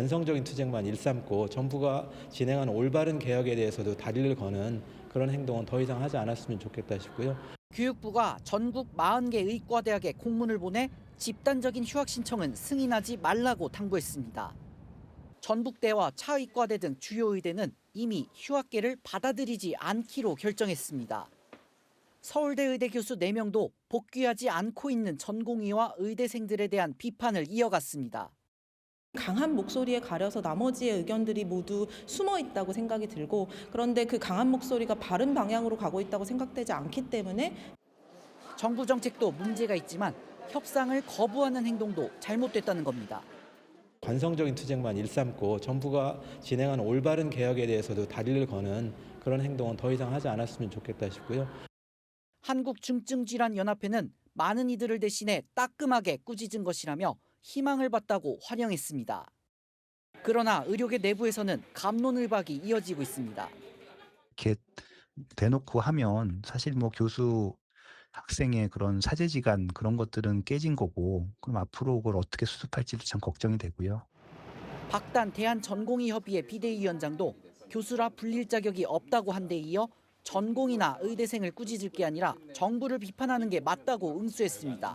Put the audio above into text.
관성적인 투쟁만 일삼고 정부가 진행한 올바른 개혁에 대해서도 다리를 거는 그런 행동은 더 이상 하지 않았으면 좋겠다 싶고요. 교육부가 전국 40개 의과대학에 공문을 보내 집단적인 휴학 신청은 승인하지 말라고 당부했습니다. 전북대와 차의과대 등 주요 의대는 이미 휴학계를 받아들이지 않기로 결정했습니다. 서울대 의대 교수 4명도 복귀하지 않고 있는 전공의와 의대생들에 대한 비판을 이어갔습니다. 강한 목소리에 가려서 나머지의 의견들이 모두 숨어 있다고 생각이 들고 그런데 그 강한 목소리가 바른 방향으로 가고 있다고 생각되지 않기 때문에 정부 정책도 문제가 있지만 협상을 거부하는 행동도 잘못됐다는 겁니다. 관성적인 투쟁만 일삼고 정부가 진행한 올바른 개혁에 대해서도 다리를 거는 그런 행동은 더 이상 하지 않았으면 좋겠다 싶고요. 한국중증질환연합회는 많은 이들을 대신해 따끔하게 꾸짖은 것이라며 희망을 봤다고 환영했습니다. 그러나 의료계 내부에서는 감론을박이 이어지고 있습니다. 이렇게 대놓고 하면 사실 뭐 교수 학생의 그런 사제지간 그런 것들은 깨진 거고 그럼 앞으로 그걸 어떻게 수습할지도 참 걱정이 되고요. 박단 대한전공의협의회 비대위원장도 교수라 불릴 자격이 없다고 한 데 이어 전공이나 의대생을 꾸짖을 게 아니라 정부를 비판하는 게 맞다고 응수했습니다.